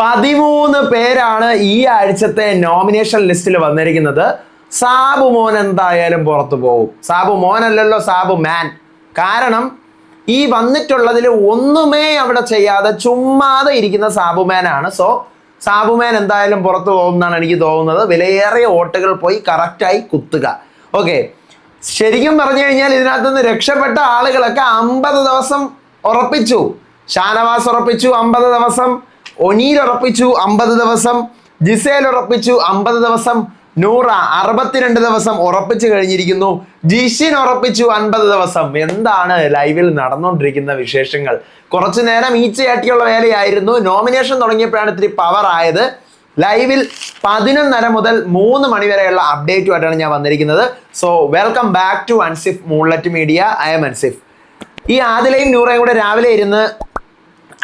പതിമൂന്ന് പേരാണ് ഈ ആഴ്ചത്തെ നോമിനേഷൻ ലിസ്റ്റിൽ വന്നിരിക്കുന്നത്. സാബു മോൻ എന്തായാലും പുറത്തു പോകും സാബു മോനല്ലല്ലോ സാബു മാൻ കാരണം ഈ വന്നിട്ടുള്ളതിൽ ഒന്നുമേ അവിടെ ചെയ്യാതെ ചുമ്മാതെ ഇരിക്കുന്ന സാബുമാനാണ് സോ സാബുമാൻ എന്തായാലും പുറത്തു പോകും എന്നാണ് എനിക്ക് തോന്നുന്നത്. വിലയേറിയ വോട്ടുകൾ പോയി കറക്റ്റായി കുത്തുക. ഓക്കെ ശരിക്കും പറഞ്ഞു കഴിഞ്ഞാൽ ഇതിനകത്തുനിന്ന് രക്ഷപ്പെട്ട ആളുകളൊക്കെ അമ്പത് ദിവസം ഉറപ്പിച്ചു. ഷാനവാസ് ഉറപ്പിച്ചു അമ്പത് ദിവസം. ഒനീൽ ഉറപ്പിച്ചു അമ്പത് ദിവസം ജിസേൽ ഉറപ്പിച്ചു അമ്പത് ദിവസം നൂറ അറുപത്തിരണ്ട് ദിവസം ഉറപ്പിച്ചു കഴിഞ്ഞിരിക്കുന്നു. ജിഷിൻ ഉറപ്പിച്ചു അൻപത് ദിവസം. എന്താണ് ലൈവിൽ നടന്നുകൊണ്ടിരിക്കുന്ന വിശേഷങ്ങൾ? കുറച്ചു നേരം ഈച്ചയാട്ടിയുള്ള വേലയായിരുന്നു. നോമിനേഷൻ തുടങ്ങിയപ്പോഴാണ് ഇത്തിരി പവർ ആയത്. ലൈവിൽ പതിനൊന്നര മുതൽ മൂന്ന് മണി വരെയുള്ള അപ്ഡേറ്റുമായിട്ടാണ് ഞാൻ വന്നിരിക്കുന്നത്. So welcome back to Ansif moonlet media I M Ansif ഈ ആദിലയും നൂറയും കൂടെ രാവിലെ ഇരുന്ന്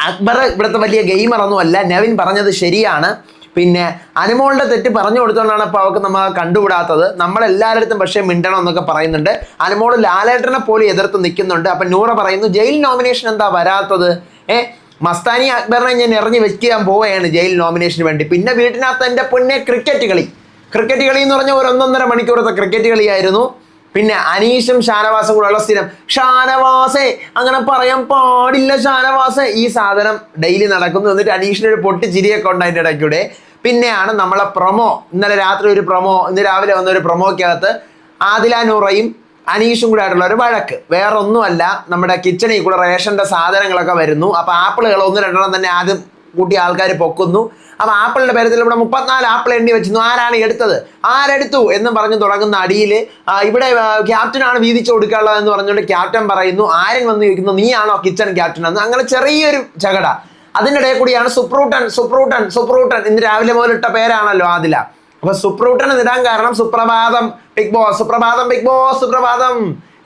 അക്ബർ ഇവിടുത്തെ വലിയ ഗെയിമർ ഒന്നുമല്ല നെവിൻ പറഞ്ഞത് ശരിയാണ്. പിന്നെ അനുമോളുടെ തെറ്റ് പറഞ്ഞു കൊടുത്തോണ്ടാണ് ഇപ്പോൾ അവർക്ക് നമ്മൾ കണ്ടുവിടാത്തത്. നമ്മളെല്ലാവരുടെ പക്ഷേ മിണ്ടണം എന്നൊക്കെ പറയുന്നുണ്ട്. അനുമോൾ ലാലേട്ടനെ പോലും എതിർത്ത് നിൽക്കുന്നുണ്ട്. അപ്പം നൂറ പറയുന്നു ജയിൽ നോമിനേഷൻ എന്താ വരാത്തത്? ഏ മസ്താനി അക്ബറിനെ ഞാൻ ഇറങ്ങി വെക്കാൻ പോവുകയാണ് ജയിൽ നോമിനേഷന് വേണ്ടി. പിന്നെ വീട്ടിനകത്ത് എന്റെ പൊന്നെ ക്രിക്കറ്റ് കളി. ക്രിക്കറ്റ് കളി എന്ന് പറഞ്ഞാൽ ഒരു ഒന്നൊന്നര മണിക്കൂറത്തെ ക്രിക്കറ്റ് കളിയായിരുന്നു. പിന്നെ അനീഷും ഷാനവാസും കൂടെ ഉള്ള സ്ഥിരം. ഷാനവാസേ അങ്ങനെ പറയാൻ പാടില്ല ഷാനവാസേ. ഈ സാധനം ഡെയിലി നടക്കുന്നു എന്നിട്ട് അനീഷിന് ഒരു പൊട്ടി ചിരിയൊക്കെ ഉണ്ട് അതിന്റെ ഇടയ്ക്കൂടെ. പിന്നെയാണ് നമ്മളെ പ്രൊമോ. ഇന്നലെ രാത്രി ഒരു പ്രൊമോ ഇന്ന് രാവിലെ വന്ന ഒരു പ്രൊമോക്കകത്ത് ആദില നൂറയും അനീഷും കൂടെ ആയിട്ടുള്ള ഒരു വഴക്ക്. വേറെ ഒന്നുമല്ല നമ്മുടെ കിച്ചണിൽ കൂടെ റേഷന്റെ സാധനങ്ങളൊക്കെ വരുന്നു. അപ്പോൾ ആപ്പിളുകൾ ഒന്ന് രണ്ടെണ്ണം തന്നെ ആദ്യം കൂട്ടി ആൾക്കാർ പൊക്കുന്നു. അപ്പൊ ആപ്പിളിന്റെ പേരത്തിൽ ഇവിടെ മുപ്പത്തിനാല് ആപ്പിൾ എണ്ണി വെച്ചിരുന്നു. ആരാണ് എടുത്തത്? ആരെടുത്തു? എന്ന് പറഞ്ഞു തുടങ്ങുന്ന അടിയിൽ ഇവിടെ ക്യാപ്റ്റനാണ് വീതിച്ചു കൊടുക്കാനുള്ളത് എന്ന് പറഞ്ഞുകൊണ്ട് ക്യാപ്റ്റൻ പറയുന്നു ആരും വന്ന് ചോദിക്കുന്നു നീയാണോ കിച്ചൺ ക്യാപ്റ്റൻ? എന്ന്. അങ്ങനെ ചെറിയൊരു ചകട. അതിന്റെ ഇടയിൽ കൂടിയാണ് സുപ്രൂട്ടൻ സുപ്രൂട്ടൻ സുപ്രൂട്ടൻ. ഇന്ന് രാവിലെ മുതൽ ഇട്ട പേരാണല്ലോ ആദില. അപ്പൊ സുപ്രൂട്ടൻ ഇടാൻ കാരണം സുപ്രഭാതം ബിഗ് ബോസ് സുപ്രഭാതം ബിഗ് ബോസ് സുപ്രഭാതം.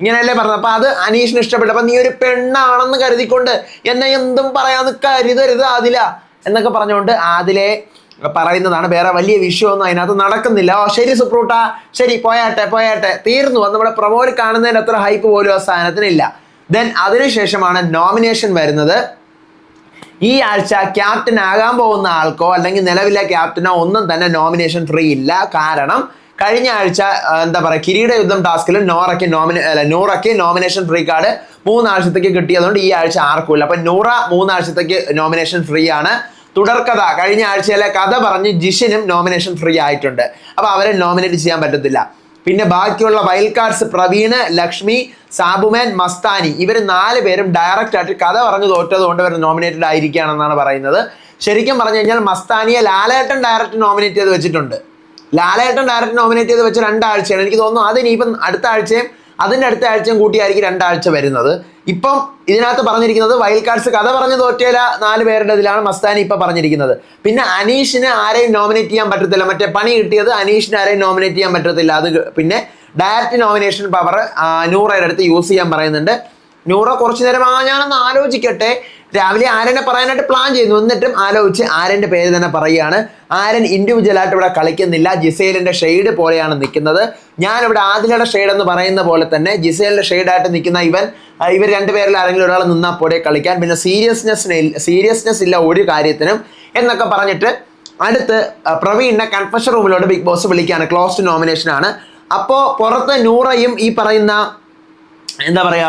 ഇങ്ങനെയല്ലേ പറഞ്ഞത്. അപ്പൊ അത് അനീഷിന് ഇഷ്ടപ്പെട്ടു. അപ്പൊ നീ ഒരു പെണ്ണാണെന്ന് കരുതിക്കൊണ്ട് എന്നെ എന്തും പറയാന്ന് കരുതരുത് ആദില. എന്നൊക്കെ പറഞ്ഞുകൊണ്ട് ആദിലെ പറയുന്നതാണ്. വേറെ വലിയ വിഷയമൊന്നും അതിനകത്ത് നടക്കുന്നില്ല. ഓ ശരി സുപ്രൂട്ട. ശരി പോയാട്ടെ പോയാട്ടെ. തീർന്നു. അത് നമ്മുടെ പ്രൊമോയിൽ കാണുന്നതിന് അത്ര ഹൈപ്പ് പോലും ആ സ്ഥാനത്തിനില്ല ദെൻ അതിനുശേഷമാണ് നോമിനേഷൻ വരുന്നത്. ഈ ആഴ്ച ക്യാപ്റ്റൻ ആകാൻ പോകുന്ന ആൾക്കോ അല്ലെങ്കിൽ നിലവിലെ ക്യാപ്റ്റനോ ഒന്നും തന്നെ നോമിനേഷൻ ഫ്രീ ഇല്ല. കാരണം കഴിഞ്ഞ ആഴ്ച എന്താ പറയുക കിരീട യുദ്ധം ടാസ്കിൽ നോറയ്ക്ക് നോമിനേ അല്ല നൂറയ്ക്ക് നോമിനേഷൻ ഫ്രീ കാർഡ് മൂന്നാഴ്ചത്തേക്ക് കിട്ടിയതുകൊണ്ട് ഈ ആഴ്ച ആർക്കും ഇല്ല. അപ്പൊ നൂറ മൂന്നാഴ്ചത്തേക്ക് നോമിനേഷൻ ഫ്രീ ആണ്. തുടർക്കഥ കഴിഞ്ഞ ആഴ്ചയിലെ കഥ പറഞ്ഞ് ജിഷിനും നോമിനേഷൻ ഫ്രീ ആയിട്ടുണ്ട്. അപ്പൊ അവരെ നോമിനേറ്റ് ചെയ്യാൻ പറ്റത്തില്ല. പിന്നെ ബാക്കിയുള്ള വൈൽഡ് കാർഡ്സ് പ്രവീണ് ലക്ഷ്മി സാബുമാൻ മസ്താനി. ഇവർ നാല് പേരും ഡയറക്റ്റ് ആയിട്ട് കഥ പറഞ്ഞു തോറ്റത് കൊണ്ട് ഇവർ നോമിനേറ്റഡ് ആയിരിക്കുകയാണെന്നാണ് പറയുന്നത്. ശരിക്കും പറഞ്ഞു കഴിഞ്ഞാൽ മസ്താനിയെ ലാലേട്ടൻ ഡയറക്റ്റ് നോമിനേറ്റ് ചെയ്ത് വെച്ചിട്ടുണ്ട്. ലാലേട്ടൻ ഡയറക്റ്റ് നോമിനേറ്റ് ചെയ്ത് വെച്ച രണ്ടാഴ്ചയാണ്. എനിക്ക് തോന്നുന്നു അത് ഇനിയിപ്പം അടുത്ത ആഴ്ചയും അതിന്റെ അടുത്ത ആഴ്ചയും കൂട്ടിയായിരിക്കും രണ്ടാഴ്ച വരുന്നത്. ഇപ്പം ഇതിനകത്ത് പറഞ്ഞിരിക്കുന്നത് വൈൽഡ് കാർഡ്സ് കഥ പറഞ്ഞു തോറ്റേല നാല് പേരുടെ ഇതിലാണ് മസ്താനി ഇപ്പം പറഞ്ഞിരിക്കുന്നത്. പിന്നെ അനീഷിന് ആരെയും നോമിനേറ്റ് ചെയ്യാൻ പറ്റത്തില്ല. മറ്റേ പണി കിട്ടിയത് അനീഷിന് ആരെയും നോമിനേറ്റ് ചെയ്യാൻ പറ്റത്തില്ല. അത് പിന്നെ ഡയറക്റ്റ് നോമിനേഷൻ പവർ നൂറയുടെ അടുത്ത് യൂസ് ചെയ്യാൻ പറയുന്നുണ്ട്. നൂറ കുറച്ചു നേരം ആ ഞാനൊന്ന് ആലോചിക്കട്ടെ. രാവിലെ ആരനെ പറയാനായിട്ട് പ്ലാൻ ചെയ്യുന്നു. എന്നിട്ടും ആലോചിച്ച് ആരന്റെ പേര് തന്നെ പറയുകയാണ്. ആരൻ ഇൻഡിവിജ്വൽ ആയിട്ട് ഇവിടെ കളിക്കുന്നില്ല. ജിസേലിന്റെ ഷെയ്ഡ് പോലെയാണ് നിൽക്കുന്നത്. ഞാനിവിടെ ആദിലയുടെ ഷെയ്ഡ് എന്ന് പറയുന്ന പോലെ തന്നെ ജിസേലിന്റെ ഷെയ്ഡായിട്ട് നിൽക്കുന്ന ഇവൻ ഇവർ രണ്ടുപേരിൽ ആരെങ്കിലും ഒരാൾ നിന്നാൽ പോലെ കളിക്കാൻ. പിന്നെ സീരിയസ്നെസ്സിന് സീരിയസ്നെസ് ഇല്ല ഒരു കാര്യത്തിനും. എന്നൊക്കെ പറഞ്ഞിട്ട് അടുത്ത് പ്രവീണിനെ കൺഫഷൻ റൂമിലോട്ട് ബിഗ് ബോസ് വിളിക്കുകയാണ്. ക്ലോസ്ഡ് നോമിനേഷനാണ് അപ്പോൾ പുറത്ത് നൂറയും ഈ പറയുന്ന എന്താ പറയാ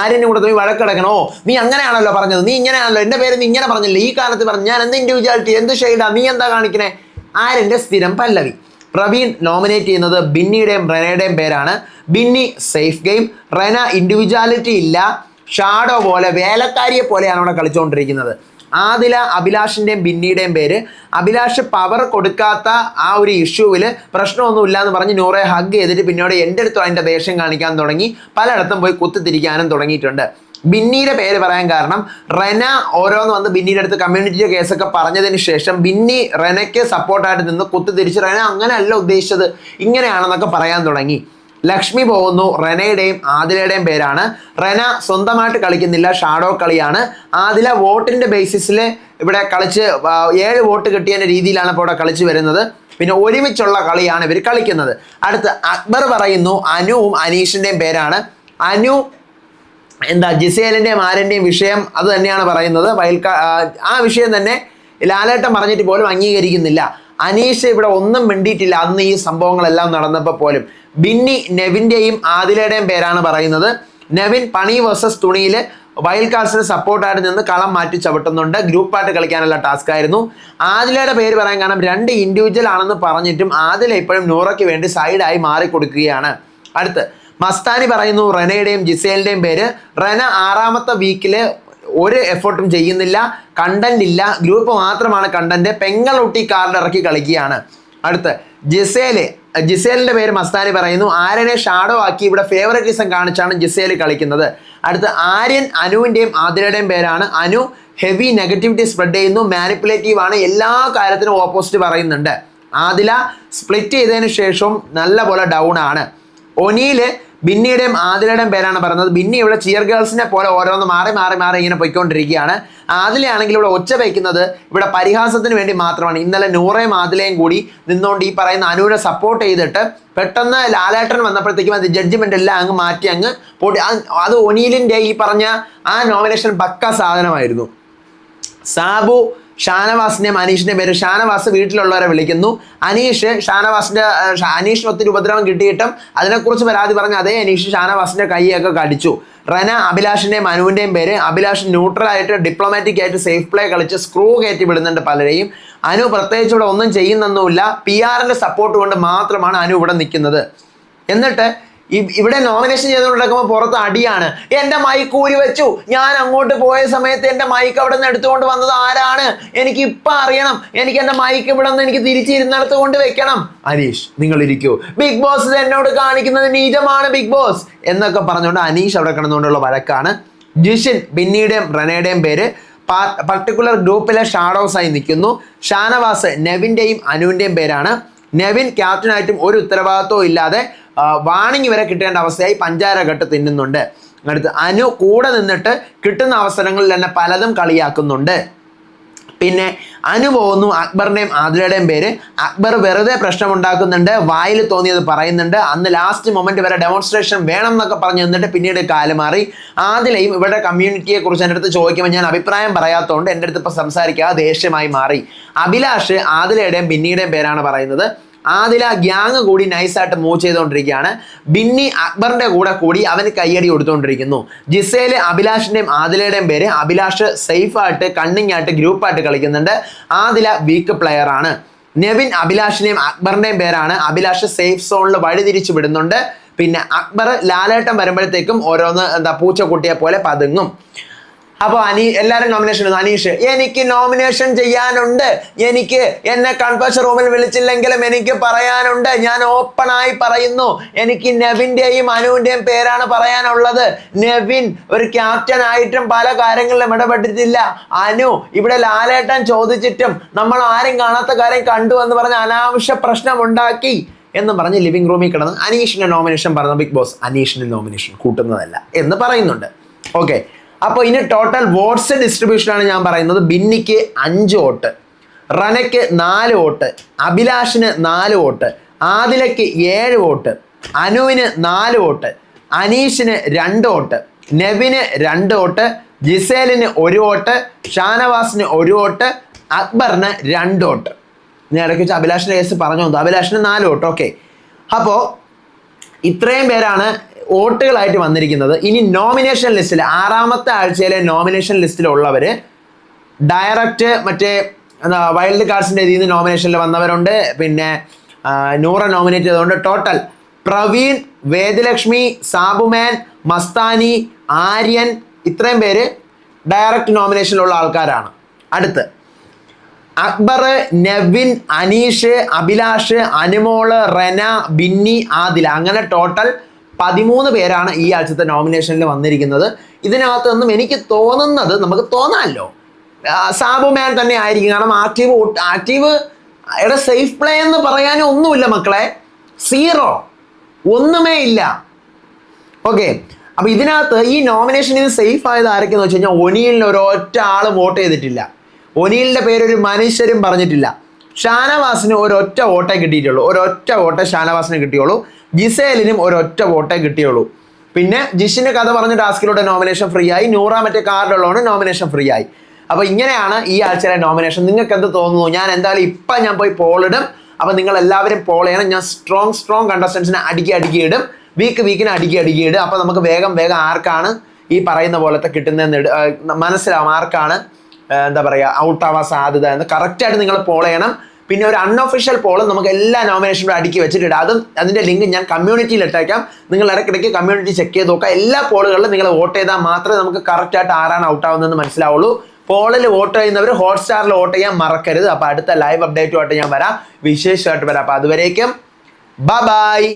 ആര്യനും കൂടെ നീ വഴക്കിടക്കണോ? നീ അങ്ങനെയാണല്ലോ പറഞ്ഞത്. നീ ഇങ്ങനെയാണല്ലോ. എന്റെ പേര് നീ ഇങ്ങനെ പറഞ്ഞില്ലേ? ഈ കാലത്ത് പറഞ്ഞു ഞാൻ എന്ത് ഇൻഡിവിജ്വാലിറ്റി എന്ത് ഷെയ്ഡാ നീ എന്താ കാണിക്കണേ? ആര്യന്റെ സ്ഥിരം പല്ലവി. പ്രവീൺ നോമിനേറ്റ് ചെയ്യുന്നത് ബിന്നിയുടെയും റെനയുടെയും പേരാണ്. Binny safe game Rena individuality ഇല്ല. ഷാഡോ പോലെ വേലക്കാരിയെ പോലെയാണ് അവിടെ കളിച്ചുകൊണ്ടിരിക്കുന്നത്. ആദില അഭിലാഷിന്റെയും ബിന്നിയുടെയും പേര്. അഭിലാഷ് പവർ കൊടുക്കാത്ത ആ ഒരു ഇഷ്യൂവിൽ പ്രശ്നമൊന്നുമില്ല എന്ന് പറഞ്ഞ് നൂറെ ഹഗ് ചെയ്തിട്ട് പിന്നീട് എന്റെ അടുത്ത് അതിന്റെ ദേഷ്യം കാണിക്കാൻ തുടങ്ങി. പലയിടത്തും പോയി കുത്തിത്തിരിക്കാനും തുടങ്ങിയിട്ടുണ്ട്. ബിന്നിയുടെ പേര് പറയാൻ കാരണം റെന ഓരോന്ന് വന്ന് ബിന്നിയുടെ അടുത്ത് കമ്മ്യൂണിറ്റിയുടെ കേസൊക്കെ പറഞ്ഞതിന് ശേഷം ബിന്നി റെനയ്ക്ക് സപ്പോർട്ടായിട്ട് നിന്ന് കുത്തിത്തിരിച്ച് റെന അങ്ങനെയല്ല ഉദ്ദേശിച്ചത്. ഇങ്ങനെയാണെന്നൊക്കെ പറയാൻ തുടങ്ങി. ലക്ഷ്മി പോകുന്നു. റെനയുടെയും ആദിലയുടെയും പേരാണ്. റെന സ്വന്തമായിട്ട് കളിക്കുന്നില്ല. ഷാഡോ കളിയാണ്. ആദില വോട്ടിന്റെ ബേസിസിൽ ഇവിടെ കളിച്ച് ഏഴ് വോട്ട് കിട്ടിയതിന്റെ രീതിയിലാണ് ഇപ്പോൾ ഇവിടെ കളിച്ച് വരുന്നത്. പിന്നെ ഒരുമിച്ചുള്ള കളിയാണ് ഇവർ കളിക്കുന്നത്. അടുത്ത് അക്ബർ പറയുന്നു അനുവും അനീഷിന്റെയും പേരാണ്. അനു എന്താ ജിസേലിന്റെയും ആരന്റെയും വിഷയം അത് തന്നെയാണ് പറയുന്നത്. വയൽക്കാ ആ, വിഷയം തന്നെ ലാലേട്ടൻ പറഞ്ഞിട്ട് പോലും അംഗീകരിക്കുന്നില്ല. അനീഷ് ഇവിടെ ഒന്നും മിണ്ടിയിട്ടില്ല. അന്ന് ഈ സംഭവങ്ങളെല്ലാം നടന്നപ്പോൾ പോലും. ബിന്നി നെവിന്റെയും ആദിലയുടെയും പേരാണ് പറയുന്നത്. നെവിൻ പണി വേഴ്സസ് തുണിയിൽ വൈൽഡ് കാർഡ്സിന് സപ്പോർട്ടായിട്ട് നിന്ന് കളം മാറ്റി ചവിട്ടുന്നുണ്ട്. ഗ്രൂപ്പ് ഗ്രൂപ്പായിട്ട് കളിക്കാനുള്ള ടാസ്ക് ആയിരുന്നു. ആദിലയുടെ പേര് പറയാൻ കാരണം രണ്ട് ഇൻഡിവിജ്വൽ ആണെന്ന് പറഞ്ഞിട്ടും ആദില ഇപ്പോഴും നൂറയ്ക്ക് വേണ്ടി സൈഡായി മാറിക്കൊടുക്കുകയാണ്. അടുത്ത് മസ്താനി പറയുന്നു റെനയുടെയും ജിസേലിന്റെയും പേര്. റെന ആറാമത്തെ വീക്കിൽ ഒരു എഫേർട്ടും ചെയ്യുന്നില്ല കണ്ടന്റ് ഇല്ല. ഗ്രൂപ്പ് മാത്രമാണ് കണ്ടന്റ് പെങ്ങളൊട്ടി കാർഡ് ഇറക്കി കളിക്കുകയാണ്. അടുത്ത് ജിസേൽ ജിസേലിന്റെ പേര് മസ്താനി പറയുന്നു. ആര്യനെ ഷാഡോ ആക്കി ഇവിടെ ഫേവററ്റിസം കാണിച്ചാണ് ജിസേൽ കളിക്കുന്നത്. അടുത്ത് ആര്യൻ അനുവിന്റെയും ആതിരയുടെയും പേരാണ്. അനു ഹെവി നെഗറ്റിവിറ്റി സ്പ്രെഡ് ചെയ്യുന്നു മാനിപ്പുലേറ്റീവ് ആണ് എല്ലാ കാര്യത്തിനും ഓപ്പോസിറ്റ് പറയുന്നുണ്ട്. ആദില സ്പ്ലിറ്റ് ചെയ്തതിനു ശേഷവും നല്ല പോലെ ഡൗൺ ആണ്. ഒനിയിൽ ബിന്നിയുടെയും ആദിലയുടെയും പേരാണ് പറയുന്നത്. ബിന്നി ഇവിടെ ചിയർ ഗേൾസിനെ പോലെ ഓരോന്ന് മാറി മാറി മാറി ഇങ്ങനെ പോയിക്കൊണ്ടിരിക്കുകയാണ്. ആദിലയാണെങ്കിൽ ഇവിടെ ഒച്ച വയ്ക്കുന്നത് ഇവിടെ പരിഹാസത്തിന് വേണ്ടി മാത്രമാണ്. ഇന്നലെ നൂറേയും ആദിലയും കൂടി നിന്നുകൊണ്ട് ഈ പറയുന്ന അനുവിനെ സപ്പോർട്ട് ചെയ്തിട്ട് പെട്ടെന്ന് ലാലേട്ടൻ വന്നപ്പോഴത്തേക്കും അത് ജഡ്ജ്മെന്റ് എല്ലാം അങ്ങ് മാറ്റി അങ്ങ് പൊടി അത് ഒനീലിന്റെ ഈ പറഞ്ഞ ആ നോമിനേഷൻ പക്ക സാധനമായിരുന്നു. സാബു ഷാനവാസിന്റെയും അനീഷിന്റെ പേര് ഷാനവാസ് വീട്ടിലുള്ളവരെ വിളിക്കുന്നു. അനീഷ് ഷാനവാസിന്റെ ഏർ, ഷാ- അനീഷിന് ഒത്തിരി ഉപദ്രവം കിട്ടിയിട്ടും അതിനെക്കുറിച്ച് പരാതി പറഞ്ഞ അതേ അനീഷ് ഷാനവാസിന്റെ കൈയൊക്കെ കടിച്ചു. റന അഭിലാഷിന്റെയും അനുവിന്റെയും പേര്. അഭിലാഷ് ന്യൂട്രൽ ആയിട്ട് ഡിപ്ലോമാറ്റിക് ആയിട്ട് സേഫ് പ്ലേ കളിച്ച് സ്ക്രൂ കയറ്റി വിടുന്നുണ്ട് പലരെയും. അനു പ്രത്യേകിച്ച് ഇവിടെ ഒന്നും ചെയ്യുന്നൊന്നുമില്ല. പി ആറിന്റെ സപ്പോർട്ട് കൊണ്ട് മാത്രമാണ് അനു ഇവിടെ നിൽക്കുന്നത്. എന്നിട്ട് ഇവിടെ നോമിനേഷൻ ചെയ്തുകൊണ്ടിരിക്കുമ്പോൾ പുറത്ത് അടിയാണ്. എന്റെ മൈക്ക് ഊരി വെച്ചു. ഞാൻ അങ്ങോട്ട് പോയ സമയത്ത് എന്റെ മൈക്ക് അവിടെ നിന്ന് എടുത്തുകൊണ്ട് വന്നത് ആരാണ്? എനിക്ക് ഇപ്പൊ അറിയണം. എനിക്ക് എന്റെ മൈക്ക് ഇവിടെ നിന്ന് എനിക്ക് തിരിച്ചിരുന്നിടത്ത് കൊണ്ട് വെക്കണം. അനീഷ് നിങ്ങൾ ഇരിക്കൂ. ബിഗ് ബോസ് എന്നോട് കാണിക്കുന്നത് നീചമാണ് ബിഗ് ബോസ് എന്നൊക്കെ പറഞ്ഞുകൊണ്ട് അനീഷ് അവിടെ കിടന്നുകൊണ്ടുള്ള വഴക്കാണ്. ജിഷിൻ ബിന്നിയുടെയും റനയുടെയും പേര്. പർട്ടിക്കുലർ ഗ്രൂപ്പിലെ ഷാഡോസ് ആയി നിൽക്കുന്നു. ഷാനവാസ് നെവിന്റെയും അനുവിന്റെയും പേരാണ്. നെവിൻ ക്യാപ്റ്റനായിട്ടും ഒരു ഉത്തരവാദിത്വവും ഇല്ലാതെ വാണിംഗ് വരെ കിട്ടേണ്ട അവസ്ഥയായി പഞ്ചാര കെട്ട് തിന്നുന്നുണ്ട്. അടുത്ത് അനു കൂടെ നിന്നിട്ട് കിട്ടുന്ന അവസരങ്ങളിൽ തന്നെ പലതും കളിയാക്കുന്നുണ്ട്. പിന്നെ അനു പോകുന്നു അക്ബറിന്റെയും ആതിരയുടെയും പേര്. അക്ബർ വെറുതെ പ്രശ്നമുണ്ടാക്കുന്നുണ്ട് വായിൽ തോന്നിയത് പറയുന്നുണ്ട്. അന്ന് ലാസ്റ്റ് മൊമെന്റ് വരെ ഡെമോൺസ്ട്രേഷൻ വേണം എന്നൊക്കെ പറഞ്ഞു നിന്നിട്ട് പിന്നീട് കാൽ മാറി. ആദിലയും ഇവരുടെ കമ്മ്യൂണിറ്റിയെ കുറിച്ച് എന്റെ അടുത്ത് ചോദിക്കുമ്പോൾ ഞാൻ അഭിപ്രായം പറയാത്തതുകൊണ്ട് എന്റെ അടുത്ത് ഇപ്പോൾ സംസാരിക്കാതെ ദേഷ്യമായി മാറി. അഭിലാഷ് ആദിലയുടെയും പിന്നീടെയും പേരാണ് പറയുന്നത്. ആദില ഗ്യാങ് കൂടി നൈസായിട്ട് മൂവ് ചെയ്തുകൊണ്ടിരിക്കുകയാണ് ബിന്നി അക്ബറിന്റെ കൂടെ കൂടി അവന് കയ്യടി കൊടുത്തുകൊണ്ടിരിക്കുന്നു ജിസയിലെ അഭിലാഷിന്റെയും ആദിലയുടെയും പേര് അഭിലാഷ് സേഫായിട്ട് കണ്ണിങ് ആയിട്ട് ഗ്രൂപ്പായിട്ട് കളിക്കുന്നുണ്ട്. ആദില വീക്ക് പ്ലെയർ ആണ്. നെവിൻ അഭിലാഷിന്റെയും അക്ബറിന്റെയും പേരാണ്. അഭിലാഷ് സേഫ് സോണിൽ വഴി തിരിച്ചു വിടുന്നുണ്ട്. പിന്നെ അക്ബർ ലാലേട്ടം വരുമ്പോഴത്തേക്കും ഓരോന്ന് എന്താ പൂച്ച പൂച്ചക്കുട്ടിയെ പോലെ പതുങ്ങും. അപ്പൊ അനീ എല്ലാവരും നോമിനേഷൻ. അനീഷ് എനിക്ക് നോമിനേഷൻ ചെയ്യാനുണ്ട്. എനിക്ക് എന്നെ കൺഫേഷൻ റൂമിൽ വിളിച്ചില്ലെങ്കിലും എനിക്ക് പറയാനുണ്ട്. ഞാൻ ഓപ്പൺ ആയി പറയുന്നു. എനിക്ക് നെവിന്റെയും അനുവിന്റെയും പേരാണ് പറയാനുള്ളത്. നെവിൻ ഒരു ക്യാപ്റ്റൻ ആയിട്ടും പല കാര്യങ്ങളിലും ഇടപെട്ടിട്ടില്ല. അനു ഇവിടെ ലാലേട്ടൻ ചോദിച്ചിട്ടും നമ്മൾ ആരും കാണാത്ത കാര്യം കണ്ടു എന്ന് പറഞ്ഞ് അനാവശ്യ പ്രശ്നം ഉണ്ടാക്കി എന്ന് പറഞ്ഞ് ലിവിംഗ് റൂമിൽ കിടന്ന് അനീഷിന്റെ നോമിനേഷൻ പറഞ്ഞ ബിഗ് ബോസ് അനീഷിന്റെ നോമിനേഷൻ കൂട്ടുന്നതല്ല എന്ന് പറയുന്നുണ്ട്. ഓക്കെ അപ്പോൾ ഇനി ടോട്ടൽ വോട്ട്സ് ഡിസ്ട്രിബ്യൂഷനാണ് ഞാൻ പറയുന്നത്. ബിന്നിക്ക് അഞ്ച് വോട്ട് റനയ്ക്ക് നാല് വോട്ട് അഭിലാഷിന് നാല് വോട്ട് ആദിലയ്ക്ക് ഏഴ് വോട്ട് അനുവിന് നാല് വോട്ട് അനീഷിന് രണ്ട് വോട്ട് നെവിന് രണ്ട് വോട്ട് ജിസേലിന് ഒരു വോട്ട് ഷാനവാസിന് ഒരു വോട്ട് അക്ബറിന് രണ്ട് വോട്ട്. ഞാൻ ഇടയ്ക്ക് വെച്ച് അഭിലാഷിന്റെ കേസ് പറഞ്ഞു തന്നു അഭിലാഷിന് നാല് വോട്ട്. ഓക്കെ അപ്പോൾ ഇത്രയും പേരാണ് വോട്ടുകളായിട്ട് വന്നിരിക്കുന്നത്. ഇനി നോമിനേഷൻ ലിസ്റ്റിൽ ആറാമത്തെ ആഴ്ചയിലെ നോമിനേഷൻ ലിസ്റ്റിലുള്ളവർ ഡയറക്റ്റ് മറ്റേ എന്താ വൈൽഡ് കാർഡ്സിന്റെ ഇതിൽ നിന്ന് നോമിനേഷനിൽ വന്നവരുണ്ട്. പിന്നെ നൂറ നോമിനേറ്റ് ചെയ്തുകൊണ്ട് ടോട്ടൽ പ്രവീൺ വേദലക്ഷ്മി സാബുമാൻ മസ്താനി ആര്യൻ ഇത്രയും പേര് ഡയറക്റ്റ് നോമിനേഷനിലുള്ള ആൾക്കാരാണ്. അടുത്ത് അക്ബർ നെവിൻ അനീഷ് അഭിലാഷ് അനുമോൾ റെന ബിന്നി ആദില. അങ്ങനെ ടോട്ടൽ പതിമൂന്ന് പേരാണ് ഈ ആഴ്ചത്തെ നോമിനേഷനിൽ വന്നിരിക്കുന്നത്. ഇതിനകത്ത് നിന്നും എനിക്ക് തോന്നുന്നത് നമുക്ക് തോന്നാമല്ലോ സാബു മാൻ തന്നെ ആയിരിക്കും. കാരണം ആക്റ്റീവ് ആക്റ്റീവ് എടെ സേഫ് പ്ലേ എന്ന് പറയാനും ഒന്നുമില്ല മക്കളെ. സീറോ ഒന്നുമേ ഇല്ല. ഓക്കെ അപ്പൊ ഇതിനകത്ത് ഈ നോമിനേഷനിൽ സേഫ് ആയത് ആരൊക്കെയെന്ന് വെച്ച് കഴിഞ്ഞാൽ ഒനിയിലിന് ഒരൊറ്റ ആൾ വോട്ട് ചെയ്തിട്ടില്ല. ഒനിയിലിന്റെ പേരൊരു മനുഷ്യരും പറഞ്ഞിട്ടില്ല. ഷാനവാസിന് ഒരൊറ്റ വോട്ടേ കിട്ടിയിട്ടുള്ളൂ. ഒരൊറ്റ വോട്ടേ ഷാനവാസിന് കിട്ടിയുള്ളൂ. ജിസേലിനും ഒരൊറ്റ വോട്ടേ കിട്ടിയുള്ളൂ. പിന്നെ ജിഷിന് കഥ പറഞ്ഞ ടാസ്കിലൂടെ നോമിനേഷൻ ഫ്രീ ആയി. നൂറ മറ്റേ കാർഡുള്ളതാണ് നോമിനേഷൻ ഫ്രീ ആയി. അപ്പോൾ ഇങ്ങനെയാണ് ഈ ആഴ്ചയിലെ നോമിനേഷൻ നിങ്ങൾക്ക് എന്ത് തോന്നുന്നു? ഞാൻ എന്തായാലും ഇപ്പം ഞാൻ പോയി പോളിടും അപ്പോൾ നിങ്ങൾ എല്ലാവരും പോൾ ചെയ്യണം. ഞാൻ സ്ട്രോങ് സ്ട്രോങ് കണ്ടസ്റ്റൻസിനെ അടുക്കി അടുക്കി ഇടും. വീക്ക് വീക്കിന് അടുക്കി അടുക്കി ഇടും. അപ്പോൾ നമുക്ക് വേഗം വേഗം ആർക്കാണ് ഈ പറയുന്ന പോലത്തെ കിട്ടുന്നതെന്ന് മനസ്സിലാവും ആർക്കാണ് എന്താ പറയുക ഔട്ടാവാൻ സാധ്യത എന്ന്. കറക്റ്റായിട്ട് നിങ്ങൾ പോൾ ചെയ്യണം. പിന്നെ ഒരു അൺഒഫീഷ്യൽ പോളും നമുക്ക് എല്ലാ നോമിനേഷനും അടുക്കി വെച്ചിട്ടിടാം അതും അതിന്റെ ലിങ്ക് ഞാൻ കമ്മ്യൂണിറ്റിയിൽ ഇട്ടേക്കാം. നിങ്ങൾ ഇടയ്ക്കിടയ്ക്ക് കമ്മ്യൂണിറ്റി ചെക്ക് ചെയ്ത് നോക്കുക. എല്ലാ പോളുകളിലും നിങ്ങൾ വോട്ട് ചെയ്താൽ മാത്രമേ നമുക്ക് കറക്റ്റായിട്ട് ആരാണ് ഔട്ട് ആവുന്നതെന്ന് മനസ്സിലാവുള്ളൂ. പോളിൽ വോട്ട് ചെയ്യുന്നവർ ഹോട്ട്സ്റ്റാറിൽ വോട്ട് ചെയ്യാൻ മറക്കരുത്. അപ്പോൾ അടുത്ത ലൈവ് അപ്ഡേറ്റുമായിട്ട് ഞാൻ വരാം. വിശേഷമായിട്ട് വരാം. അപ്പോൾ അതുവരേക്കും. ബൈ